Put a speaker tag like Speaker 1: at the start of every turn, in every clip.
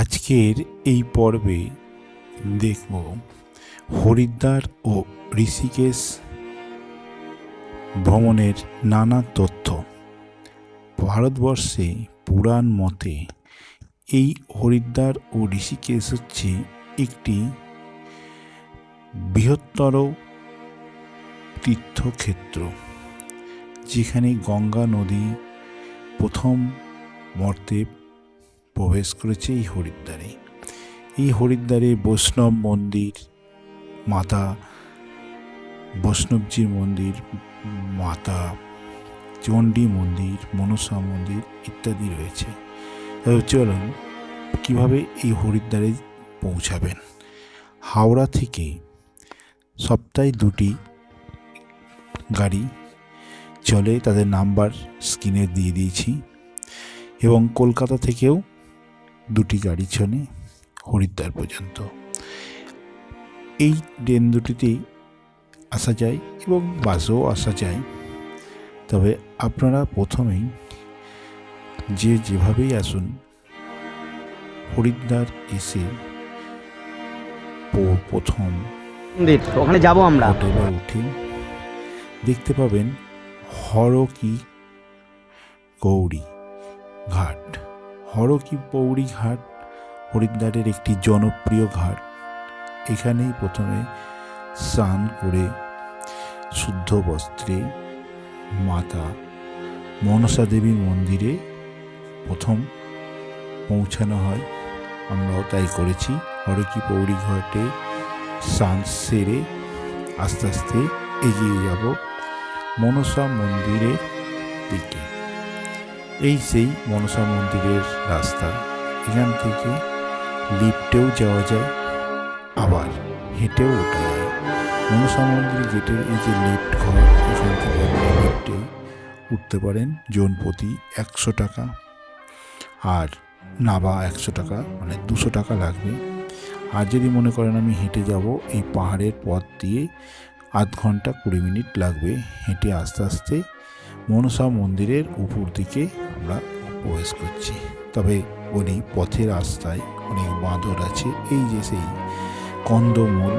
Speaker 1: আজকের এই পর্বে দেখব হরিদ্বার ও ঋষিকেশ ভ্রমণের নানা তথ্য। ভারতবর্ষে পুরাণ মতে এই হরিদ্বার ও ঋষিকেশ হচ্ছে একটি বৃহত্তর তীর্থক্ষেত্র, যেখানে গঙ্গা নদী প্রথম মর্তে প্রবেশ করেছে এই হরিদ্বারে। এই হরিদ্বারে বৈষ্ণব মন্দির, মাতা বৈষ্ণবজির মন্দির, মাতা চণ্ডী মন্দির, মনসা মন্দির ইত্যাদি রয়েছে। চলুন, কীভাবে এই হরিদ্বারে পৌঁছাবেন? হাওড়া থেকে সপ্তাহে দুটি গাড়ি চলে, তাদের নাম্বার স্ক্রিনে দিয়ে দিয়েছি। এবং কলকাতা থেকেও দুটি গাড়ি চলে হরিদ্বার পর্যন্ত। এই ট্রেন দুটিতেই আসা যায় এবং বাসেও আসা যায়। তবে আপনারা প্রথমেই যে যেভাবেই আসুন হরিদ্বার এসে প্রথম
Speaker 2: ওখানে যাব আমরা।
Speaker 1: হোটেলে উঠে দেখতে পাবেন হরকি গৌরী ঘাট। হরকি পৌরী ঘাট, হরিদ্বারের একটি জনপ্রিয় ঘাট। এখানেই প্রথমে স্নান করে শুদ্ধ বস্ত্রে মাতা মনসা দেবী মন্দিরে প্রথম পৌঁছানো হয়। আমরাও তাই করেছি। হরকি পৌরী ঘাটে স্নান সেরে আস্তে আস্তে এগিয়ে যাব মনসা মন্দিরের দিকে। এই সেই মনসা মন্দিরের রাস্তা। এখান থেকে লিফটেও যাওয়া যায়, আবার হেঁটেও ওঠা যায়। মনসা মন্দির গেটের এই যে লিফট ঘর, এখান থেকে লিফটে উঠতে পারেন। জন প্রতি একশো টাকা। আর নাবা একশো টাকা মানে দুশো টাকা লাগবে। আর যদি মনে করেন আমি হেঁটে যাব, এই পাহাড়ের পথ দিয়ে আধ ঘণ্টা কুড়ি মিনিট লাগবে হেঁটে আস্তে আস্তে মনসা মন্দিরের উপর দিকে আমরা প্রবেশ করছি। তবে বলি পথের রাস্তায় অনেক বাঁদর আছে। এই যে সেই কন্দমূল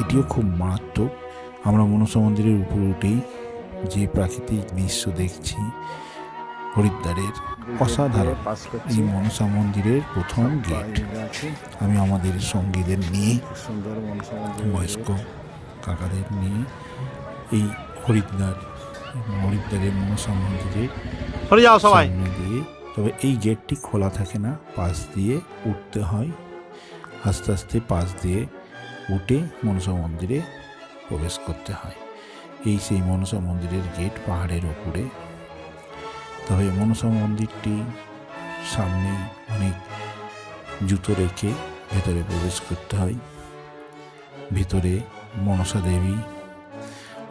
Speaker 1: এটিও খুব মারাত্মক। আমরা মনসা মন্দিরের উপর উঠেই যে প্রাকৃতিক দৃশ্য দেখছি হরিদ্বারের অসাধারণ এই মনসা মন্দিরের প্রথম গেট। আমি আমাদের সঙ্গীদের নিয়ে
Speaker 2: সুন্দর মনসা
Speaker 1: বয়স্ক কাকাদের নিয়ে এই হরিদ্বার হরিদ্বারের মনসা মন্দিরের
Speaker 2: সরে যাও সবাই।
Speaker 1: দিয়ে তবে এই গেটটি খোলা থাকে না পাশ দিয়ে উঠতে হয়। আস্তে আস্তে পাশ দিয়ে উঠে মনসা মন্দিরে প্রবেশ করতে হয়। এই সেই মনসা মন্দিরের গেট পাহাড়ের ওপরে। তবে মনসা মন্দিরটি সামনে অনেক জুতো রেখে ভেতরে প্রবেশ করতে হয়। ভিতরে মনসা দেবী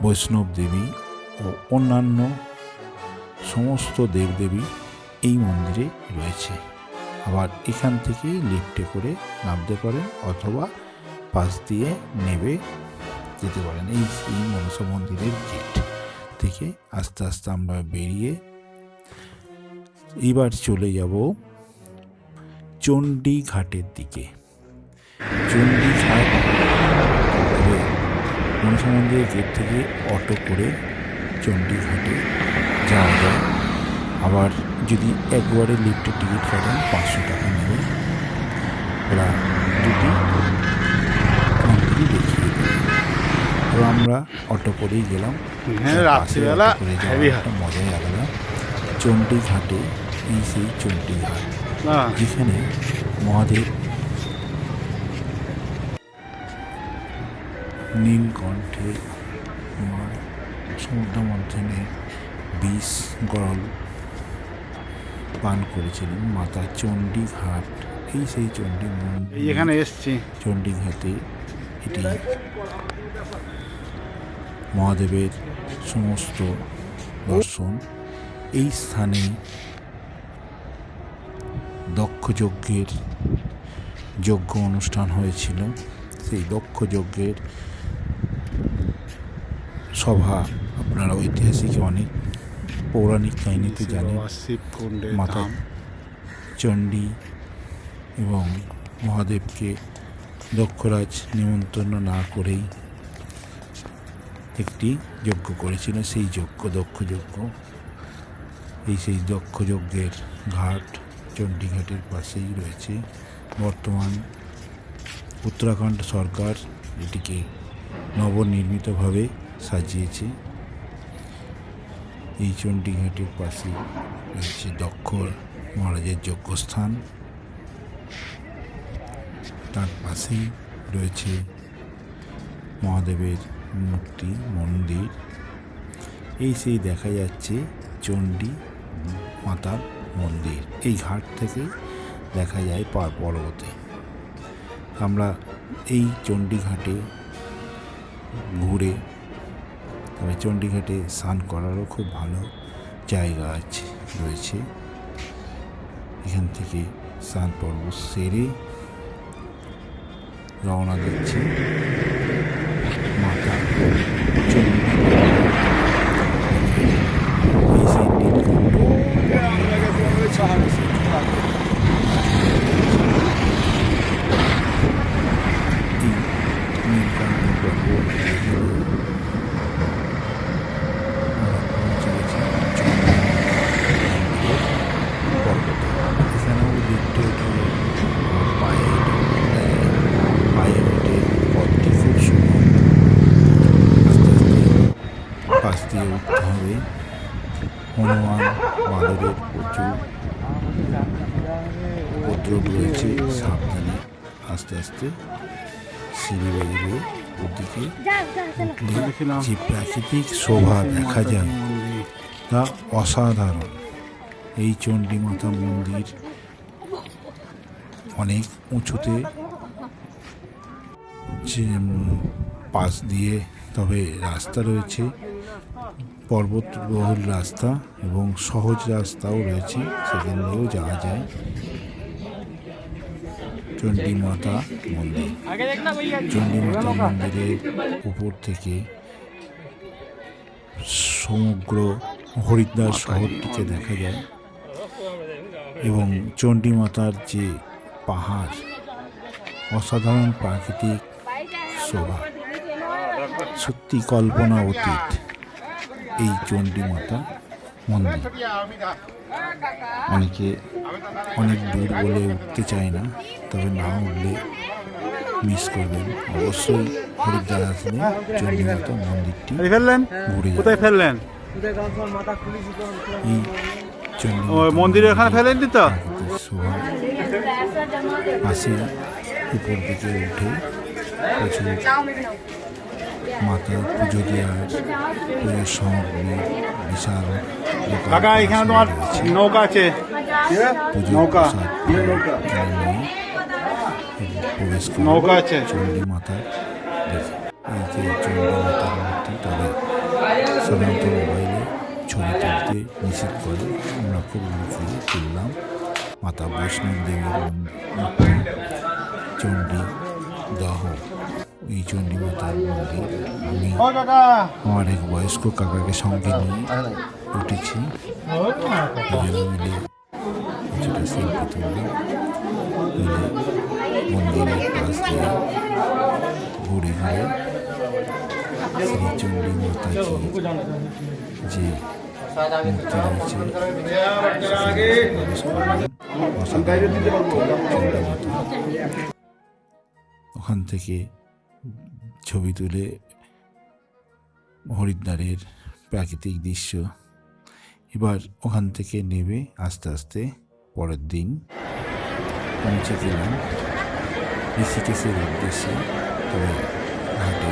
Speaker 1: বৈষ্ণব দেবী ও অন্যান্য সমস্ত দেবদেবী এই মন্দিরে রয়েছে। আবার এখান থেকে লিফটে করে নামতে পারেন অথবা পাশ দিয়ে নেবে যেতে পারেন। এই এই মনসা মন্দিরের গেট থেকে আস্তে আস্তে আমরা বেরিয়ে এবার চলে যাব চণ্ডী ঘাটের দিকে। চণ্ডী ঘাট মনসা মন্দিরের গেট থেকে অটো করে চণ্ডী ঘাটে যাওয়া যায়। আবার যদি একবারে লিফটের টিকিট কাটেন পাঁচশো টাকা নেবে ওরা দুটি দেখিয়ে দেবে। তো আমরা অটো করেই গেলাম।
Speaker 2: হ্যাঁ, রাত্রিবেলা
Speaker 1: মজাই আলাদা। চণ্ডী ঘাটে এই সেই চণ্ডী ঘাট যেখানে মহাদেব নীলকণ্ঠে মা সমুদ্র মন্থনে বিষ গরল পান করেছিলেন মাতা চণ্ডী ঘাট এই সেই চণ্ডী মন্দির
Speaker 2: এখানে এসছি।
Speaker 1: চণ্ডী ঘাটে এটি মহাদেবের সমস্ত দর্শন। এই স্থানে দক্ষ যজ্ঞের যজ্ঞ অনুষ্ঠান হয়েছিল। সেই দক্ষ যজ্ঞের সভা আপনারা ঐতিহাসিক অনেক পৌরাণিক কাহিনীতে জানেন মাতা চণ্ডী এবং মহাদেবকে দক্ষরাজ নিমন্ত্রণ না করেই একটি যজ্ঞ করেছিল সেই যজ্ঞ দক্ষ যজ্ঞ। এই সেই দক্ষ যজ্ঞের ঘাট চণ্ডীঘাটের পাশেই রয়েছে। বর্তমান উত্তরাখণ্ড সরকার এটিকে নবনির্মিতভাবে সাজিয়েছে। এই চণ্ডীঘাটের পাশে রয়েছে দক্ষ মহারাজের যজ্ঞস্থান। তার পাশেই রয়েছে মহাদেবের মূর্তি, মন্দির। এই সেই দেখা যাচ্ছে চণ্ডী মাতার মন্দির। এই ঘাট থেকে দেখা যায় পার পর্বতে। আমরা এই চণ্ডীঘাটে ঘুরে তবে চণ্ডীঘাটে স্নান করারও খুব ভালো জায়গা আছে, রয়েছে। এখান থেকে স্নান পর্ব সেরে রওনা দিচ্ছে মাতা চণ্ডী এই সেই নীলকণ্ঠ এই নীলকণ্ঠ পর্বত এগুলো এখানেও লিফটে উঠে পায়ে পায়ে হেঁটে পথটি খুব সুন্দর আস্তে আস্তে পাশ দিয়ে উঠতে হবে হনুমান বাদরের প্রচুর উপদ্রব রয়েছে সাবধানে। আস্তে আস্তে সিঁড়ি ওদিকে যে প্রাকৃতিক শোভা দেখা যায় তা অসাধারণ। এই চণ্ডী মাতা মন্দির অনেক উঁচুতে পাশ দিয়ে তবে রাস্তা রয়েছে। পর্বতবহুল রাস্তা এবং সহজ রাস্তাও রয়েছে, সেখান দিয়েও যাওয়া যায়। চণ্ডী মাতা মন্দির। চণ্ডী মাতা মন্দিরের উপর থেকে সমগ্র হরিদ্বার শহরটিকে দেখা যায় এবং চণ্ডী মাতার যে পাহাড়, অসাধারণ প্রাকৃতিক শোভা। সত্যি কল্পনা অতীত। এই চণ্ডী মাতা মন্দির। অনেকে অনেক দূর বলে উঠতে চায় না তবে না উঠলে মিস করবেন। অবশ্যই হরিদ্বার আসলে চণ্ডী মাতা মন্দিরটি
Speaker 2: ফেললেন?
Speaker 1: ঘুরে
Speaker 2: কোথায় ফেললেন?
Speaker 1: এই
Speaker 2: মন্দিরের
Speaker 1: মন্দিরের
Speaker 2: ফেলেননি তো?
Speaker 1: পাশে উপর দিকে উঠে প্রচুর মাতার পুজো দেওয়ার পুজোর সামগ্রী বিশাল দোকান
Speaker 2: কাকা এখানে তোমার নৌকা আছে। নৌকা।
Speaker 1: প্রবেশ
Speaker 2: আছে।
Speaker 1: চণ্ডী মাতার দেখে। এই যে চণ্ডী মাতার মূর্তি তবে সাধারণত মোবাইলে ছবি তুলতে নিষেধ করে। আমরা খুব তুললাম। মাতা বৈষ্ণব দেবীর মন্দির চণ্ডী দাহ। এই চণ্ডী মাতার মন্দির আমি আমার এক বয়স্ক কাকাকে সঙ্গে নিয়ে উঠেছি। দুজনে মিলে কিছুটা সেলফি তুলে মন্দিরের পাশ দিয়ে ঘুরে ঘুরে শ্রী চণ্ডী মাতাজির যে মূর্তি রয়েছে। ওখান থেকে ছবি তুলে হরিদ্বারের প্রাকৃতিক দৃশ্য। এবার ওখান থেকে নেবে আস্তে আস্তে পরের দিন। পৌঁছে গেলাম ঋষিকেশের উদ্দেশ্যে। তবে ঘাটে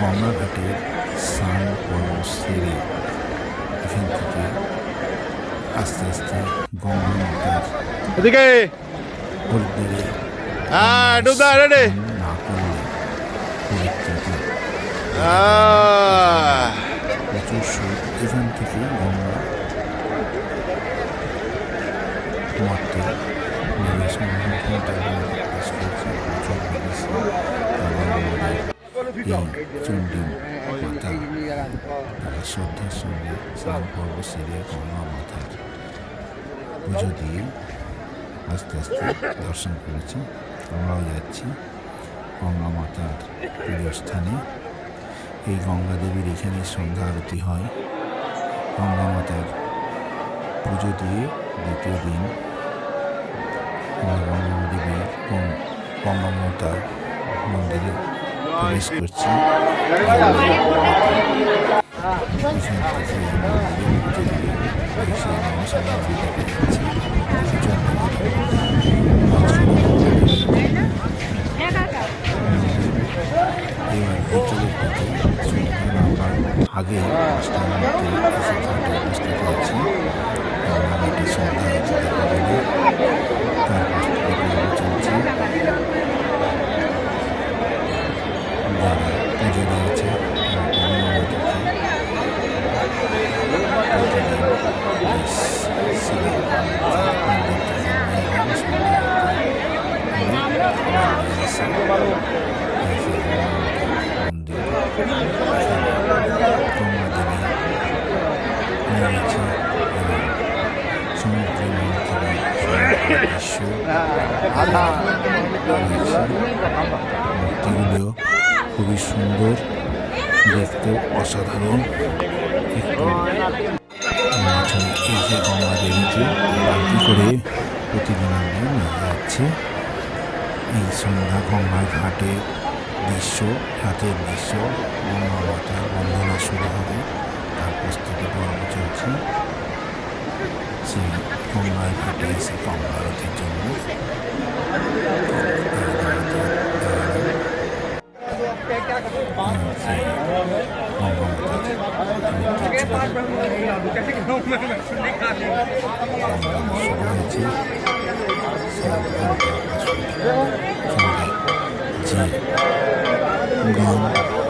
Speaker 1: গঙ্গা ঘাটের স্নান পর্ব সেরে এখান থেকে আস্তে আস্তে গঙ্গা মাতার হরিদ্বারে প্রচুর সুখ এখান থেকে গঙ্গা মারতে নিবেশ প্রকাশ করছে প্রচুর বিদেশি বাবা মায়ের এই চণ্ডী মাতা তারা শ্রদ্ধার সঙ্গে স্নান পর্ব সেরে গঙ্গা মাতার পুজো দিয়ে আস্তে আস্তে দর্শন করেছি আমরাও যাচ্ছি গঙ্গা মাতার প্রিয় স্থানে এই গঙ্গা দেবীর এখানে সন্ধ্যা আরতি হয়। গঙ্গা মাতার পুজো দিয়ে দ্বিতীয় দিন আমরা গঙ্গা দেবী গঙ্গা মাতা মন্দিরে প্রবেশ করছি। এখান থেকে আগে পাঁচটার মধ্যে এসে ঘাটে উপস্থিত হয়েছি রান্নাঘাটে সন্ধ্যা হয়েছে এই সন্ধ্যা গঙ্গার ঘাটে দৃশ্য রাতের দৃশ্য গঙ্গা মাতা বন্দনা শুরু হবে। তার প্রস্তুতি পর্ব চলছে। সেই গঙ্গার ঘাটে এসে গঙ্গা আরতির জন্য অসাধারণ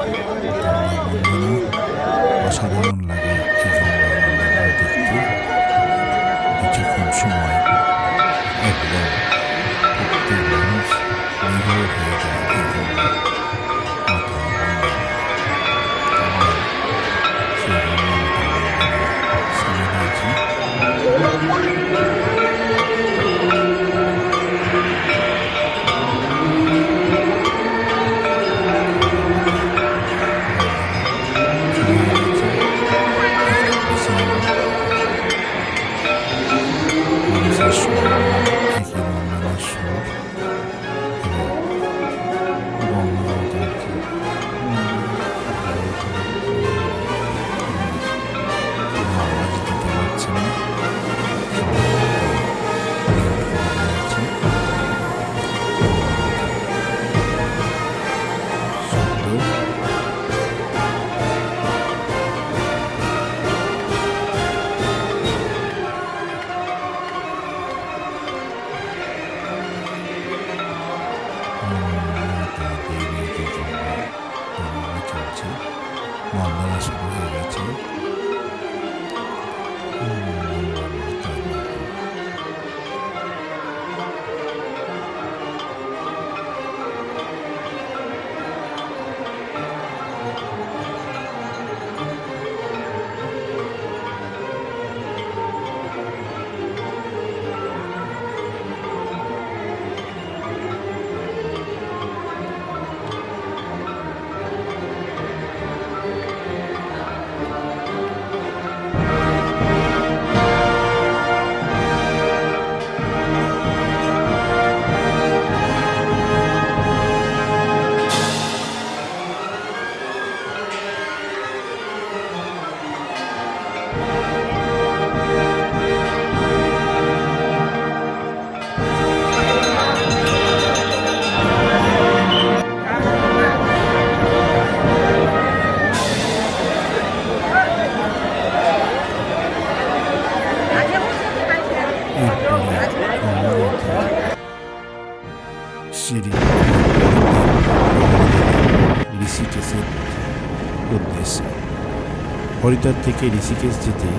Speaker 1: হরিদ্বার থেকে ঋষিকেশ যেতে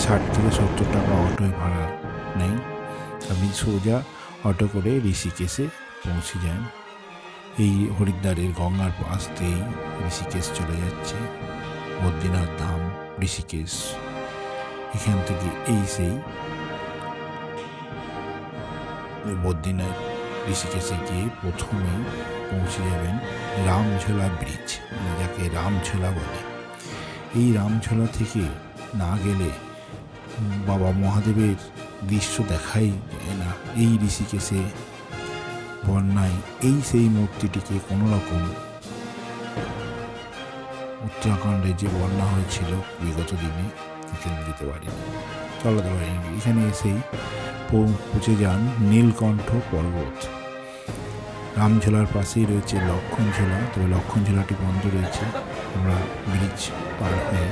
Speaker 1: ষাট থেকে সত্তর টাকা অটোয় ভাড়া নেই। আপনি সোজা অটো করে ঋষিকেশে পৌঁছে যান এই হরিদ্বারের গঙ্গার পাশ দিয়েই ঋষিকেশ চলে যাচ্ছে বদ্রীনাথ ধাম, ঋষিকেশ। এখান থেকে এই সেই বদ্রীনাথ ঋষিকেশে গিয়ে প্রথমেই পৌঁছে যাবেন রামঝোলা ব্রিজ মানে যাকে রামঝোলা বলে। এই রামঝোলা থেকে না গেলে বাবা মহাদেবের দৃশ্য দেখাই যায় না। এই ঋষিকেশে বন্যায় এই সেই মূর্তিটিকে কোনো রকম উত্তরাখণ্ডে যে বন্যা হয়েছিল বিগত দিনে এখানে দিতে পারিনি। চলাতে পারিনি এখানে এসেই পৌঁছে যান নীলকণ্ঠ পর্বত। রামঝোলার পাশেই রয়েছে লক্ষণঝোলা, তবে লক্ষণঝোলাটি বন্ধ রয়েছে। আমরা ব্রিজ পার হয়ে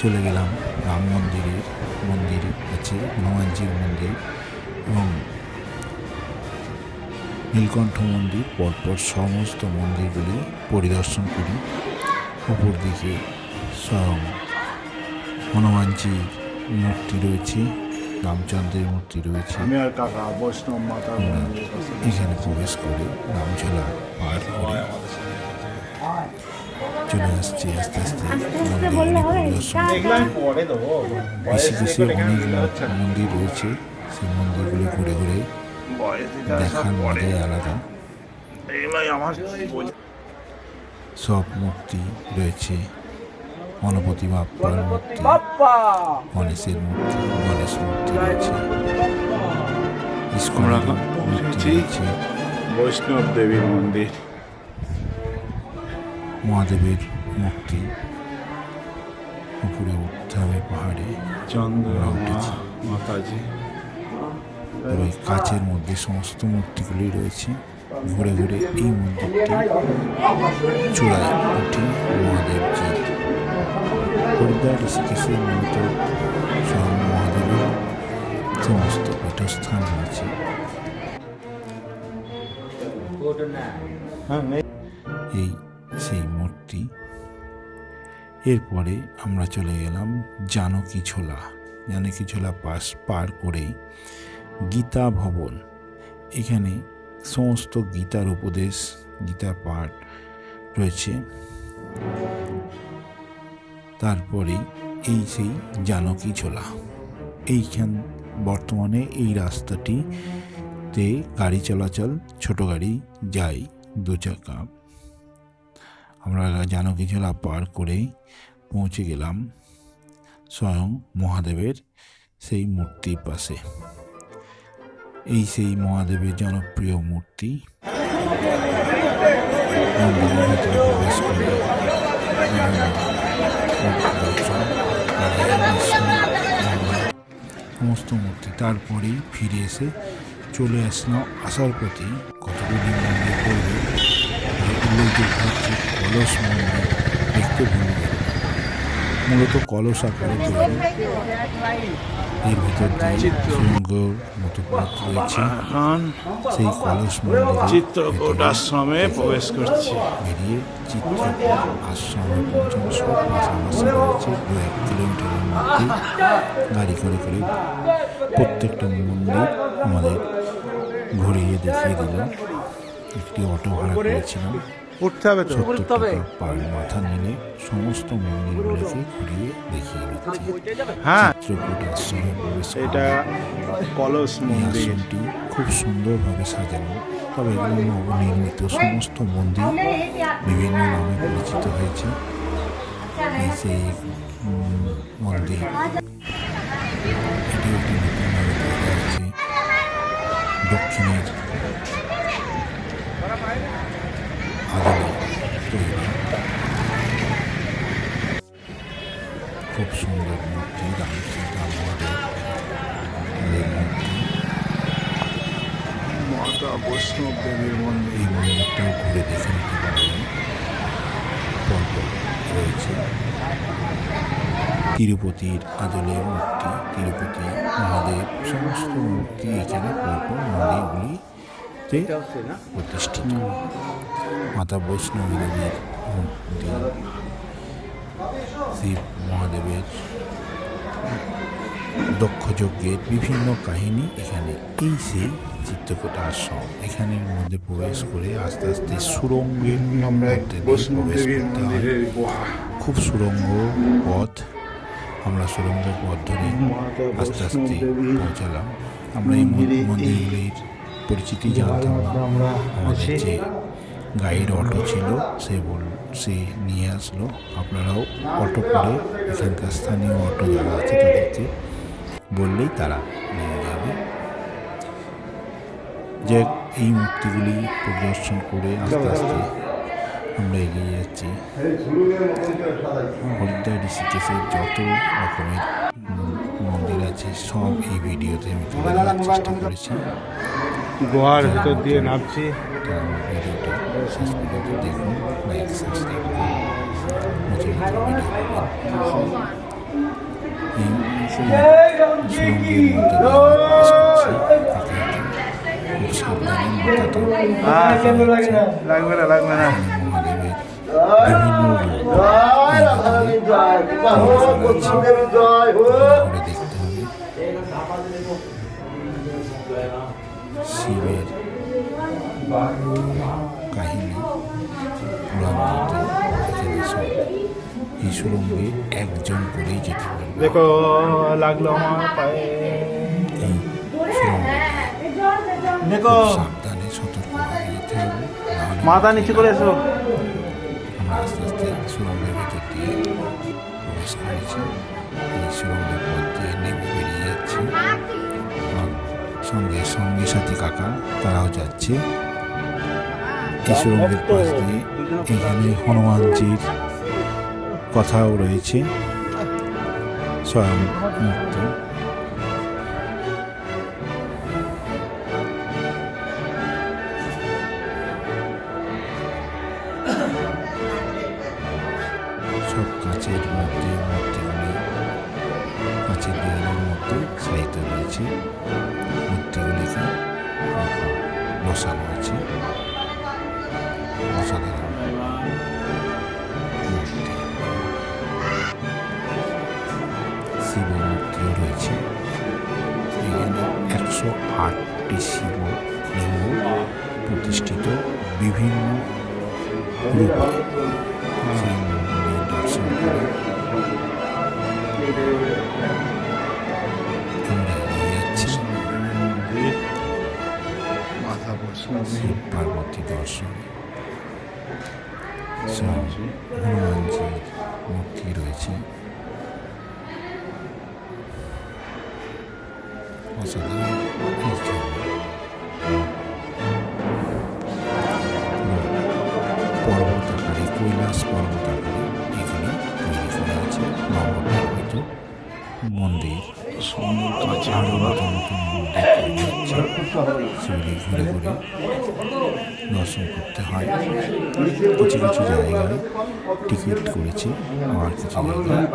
Speaker 1: চলে গেলাম রাম মন্দিরের মন্দির আছে হনুমানজির মন্দির এবং নীলকণ্ঠ মন্দির পরপর সমস্ত মন্দিরগুলি পরিদর্শন করি। উপর দিকে স্বয়ং হনুমানজির মূর্তি রয়েছে রামচন্দ্রের মূর্তি রয়েছে।
Speaker 2: আমি আর কাকা বৈষ্ণব মাতার
Speaker 1: আমরা এখানে প্রবেশ করে রামঝোলা পার করে চলে আসছি আস্তে আস্তে
Speaker 2: এখানে দিলে
Speaker 1: অনেক মন্দির রয়েছে সেই মন্দিরগুলি ঘুরে ঘুরে দেখার মজাই আলাদা।
Speaker 2: এগুলোই আমার বলে-
Speaker 1: সব মূর্তি রয়েছে গণপতি বাপ্পার মূর্তি গণেশের মূর্তি গণেশ মূর্তি রয়েছে। ইস্কন মূর্তি রয়েছে।
Speaker 2: বৈষ্ণব দেবীর মন্দির।
Speaker 1: মহাদেবের মূর্তি উপরে উঠতে হবে পাহাড়ে।
Speaker 2: মাতাজি।
Speaker 1: ওই কাচের মধ্যে সমস্ত মূর্তিগুলি রয়েছে। ঘুরে ঘুরে এই মন্দিরটি চূড়ায় উঠে মহাদেবজি হরিদ্বার ঋষিকেশের মূলত স্বয়ং মহাদেবের সমস্ত পীঠস্থান রয়েছে।
Speaker 2: হ্যাঁ
Speaker 1: এই সেই মূর্তি। এরপরে আমরা চলে গেলাম জানকী ছোলা। জানকী ছোলা পাস পার করেই গীতা ভবন। এখানে সমস্ত গীতার উপদেশ, গীতার পাঠ রয়েছে। তারপরে এই সেই জানকী ছোলা। এইখান বর্তমানে এই রাস্তাটিতে গাড়ি চলাচল, ছোট গাড়ি যায় দু চাকা আমরা জানকী ঝোলা পার করেই পৌঁছে গেলাম স্বয়ং মহাদেবের সেই মূর্তির পাশে। এই সেই মহাদেবের জনপ্রিয় মূর্তি সমস্ত মূর্তি। তারপরেই ফিরে এসে চলে আসলাম আসার পথে কতগুলি মন্দির করবে উল্লেখযোগ্য কলস মন্দির দেখতে ভুলে গেল মূলত কলস আকারে তৈরি এর ভিতর দিয়ে সুরঙ্গ মতো পথ রয়েছে। সেই কলস মন্দিরে
Speaker 2: চিত্রকূট আশ্রমে প্রবেশ করছি।
Speaker 1: বেরিয়ে চিত্রকূট আশ্রমে পৌঁছানো সব পাশাপাশি রয়েছে দু এক কিলোমিটারের মধ্যে। গাড়ি করে করে প্রত্যেকটা মন্দির আমাদের ঘুরিয়ে দেখিয়ে দিল। একটি অটো ভাড়া করেছিলাম।
Speaker 2: উঠতে হবে তো?
Speaker 1: পার মাথা নিলে সমস্ত মন্দিরগুলোকে ঘুরিয়ে দেখিয়ে দিচ্ছি
Speaker 2: হ্যাঁ
Speaker 1: চিত্রকূট আশ্রমে প্রবেশ
Speaker 2: এটা কলস
Speaker 1: এই
Speaker 2: মন্দির।
Speaker 1: আশ্রমটি খুব সুন্দরভাবে সাজানো। তবে এগুলো নবনির্মিত সমস্ত মন্দির বিভিন্ন নামে পরিচিত হয়েছে। সেই উম, মন্দির। তিরুপতির আদলে মূর্তি তিরুপতি মহাদেব সমস্ত মূর্তি এখানে পরপর মন্দিরগুলিতে প্রতিষ্ঠিত। মাতা বৈষ্ণবী দেবীর মূর্তি শিব মহাদেবের দক্ষ যজ্ঞের বিভিন্ন কাহিনী এখানে। এই সেই চিত্রকূট আশ্রম এখানের মধ্যে প্রবেশ করে আস্তে আস্তে সুরঙ্গের
Speaker 2: আমরা
Speaker 1: প্রবেশ করতে হয়। খুব সুরঙ্গ পথ আমরা সুরঙ্গ পথ ধরে আস্তে আস্তে পৌঁছালাম। আমরা এই মন্দিরগুলির পরিচিতি জানতাম আমাদের যে গাইড অটো ছিল সে বল সে নিয়ে আসলো। আপনারাও অটো করে এখানকার স্থানীয় অটো যারা আছে তাদেরকে বললেই তারা নিয়ে যাবে। যে এই মূর্তিগুলি পরিদর্শন করে আস্তে আস্তে আমরা এগিয়ে যাচ্ছি। হরিদ্বার ঋষিকেশের যত রকমের মন্দির আছে সব এই ভিডিওতে আমি তুলে ধরার চেষ্টা করেছি।
Speaker 2: গুহার ভিতর দিয়ে নামছি।
Speaker 1: ভিডিওটা শেষ পর্যন্ত দেখুন লাইক সাবস্ক্রাইব করুন
Speaker 2: হ্যাঁ লাগবে না লাগবে না।
Speaker 1: শিবের কাহিনী এই সুরঙ্গে একজন করেই যেতে পারবে
Speaker 2: দেখো লাগল আমার পায়ে।
Speaker 1: এই সুরঙ্গে সাবধানে যেতে
Speaker 2: মাথা নিচু করে এসো।
Speaker 1: এই মধ্যে পথ দিয়ে নেমে বেরিয়ে যাচ্ছে। এবং সঙ্গে সঙ্গে সাথী কাকা তারাও যাচ্ছে। কিশোরঙ্গের পাশ দিয়ে এখানে হনুমানজির কথাও রয়েছে। স্বয়ং মুক্ত আটটি শিব লিঙ্গ প্রতিষ্ঠিত বিভিন্ন রূপে। দর্শন পার্বতী দর্শন। হনুমানজির মূর্তি রয়েছে। অসাধারণ। মন্দির ঘুরে ঘুরে দর্শন করতে হয়। কিছু কিছু জায়গায় টিকিট করেছে, আবার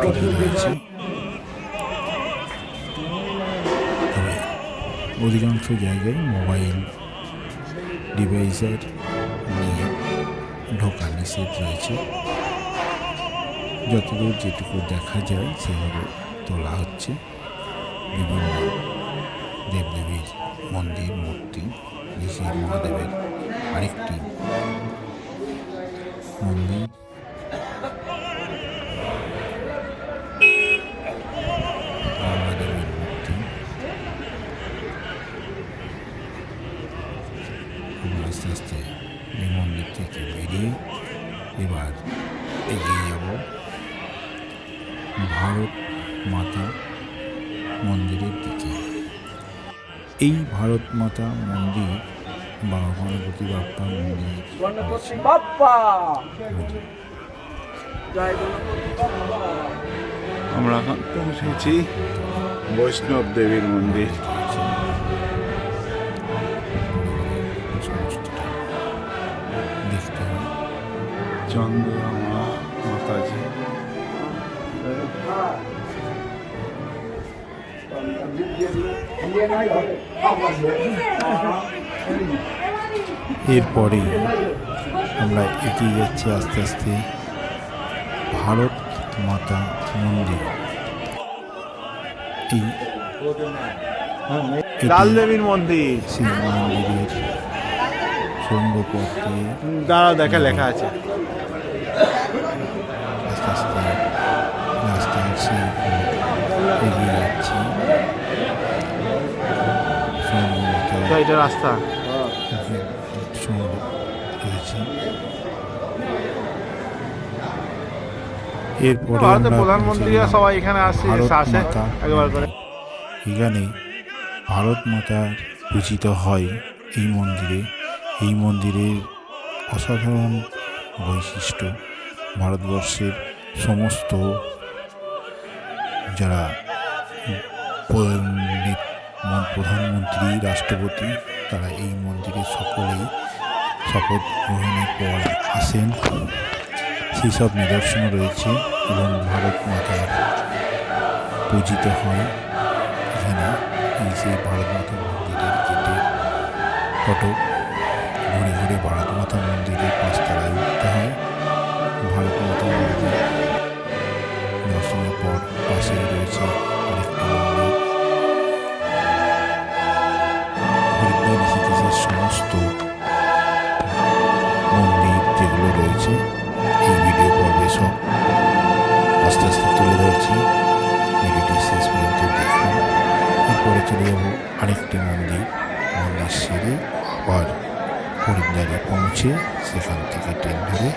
Speaker 1: কিছু রয়েছে। অধিকাংশ জায়গায় মোবাইল ডিভাইসের নিয়ে ঢোকা নিষেধ রয়েছে। যতদূর যেটুকু দেখা যায়, সেভাবে তোলা হচ্ছে বিভিন্ন দেবদেবীর মন্দির, মূর্তি, ঋষি মহাদেবের আরেকটি মন্দির। আস্তে আস্তে এই মন্দির থেকে বেরিয়ে এবার এগিয়ে যাব। ভারত মাতা মন্দিরের দিকে। এই ভারত মাতা মন্দির বা গণপতি বাপ্পা মন্দির
Speaker 2: আমরা এখন পৌঁছেছি বৈষ্ণব দেবীর মন্দির। চন্দ্রা
Speaker 1: এরপরে আমরা এগিয়ে যাচ্ছি আস্তে আস্তে ভারত মাতা মন্দির।
Speaker 2: লাল দেবীর মন্দির।
Speaker 1: মন্দিরের সঙ্গপথ দিয়ে
Speaker 2: দেখা লেখা আছে।
Speaker 1: আস্তে আস্তে রাস্তার সেই এগিয়ে
Speaker 2: এটা রাস্তা।
Speaker 1: এরপরে
Speaker 2: সবাই এখানে আসে
Speaker 1: ভারত
Speaker 2: আসে
Speaker 1: মাতা।
Speaker 2: একবার করে।
Speaker 1: এখানে ভারত মাতা পূজিত হয় এই মন্দিরে। এই মন্দিরের অসাধারণ বৈশিষ্ট্য ভারতবর্ষের সমস্ত যারা প্রধানমন্ত্রী, রাষ্ট্রপতি, তারা এই মন্দিরে সকলেই শপথ গ্রহণের পর আসেন। সেই সব নিদর্শন রয়েছে এবং ভারত মাতার পূজিত হয়। এখানে এই সেই ভারত মাতা মন্দিরের গেটের ফটো, ঘুরে ঘুরে ভারত মাতা মন্দিরের পাঁচতলায় উঠতে হয়। ভারত মাতা মন্দির দর্শনের পর পাশেই রয়েছে আরেকটি সমস্ত মন্দির যেগুলো রয়েছে, এই ভিডিও পর্বে সব আস্তে আস্তে তুলে ধরছি। ভিডিওটি শেষ পর্যন্ত দেখুন। এরপরে চলে যাব আরেকটি মন্দির মন্দির সেরে আবার হরিদ্বারে পৌঁছে সেখান থেকে ট্রেন ধরে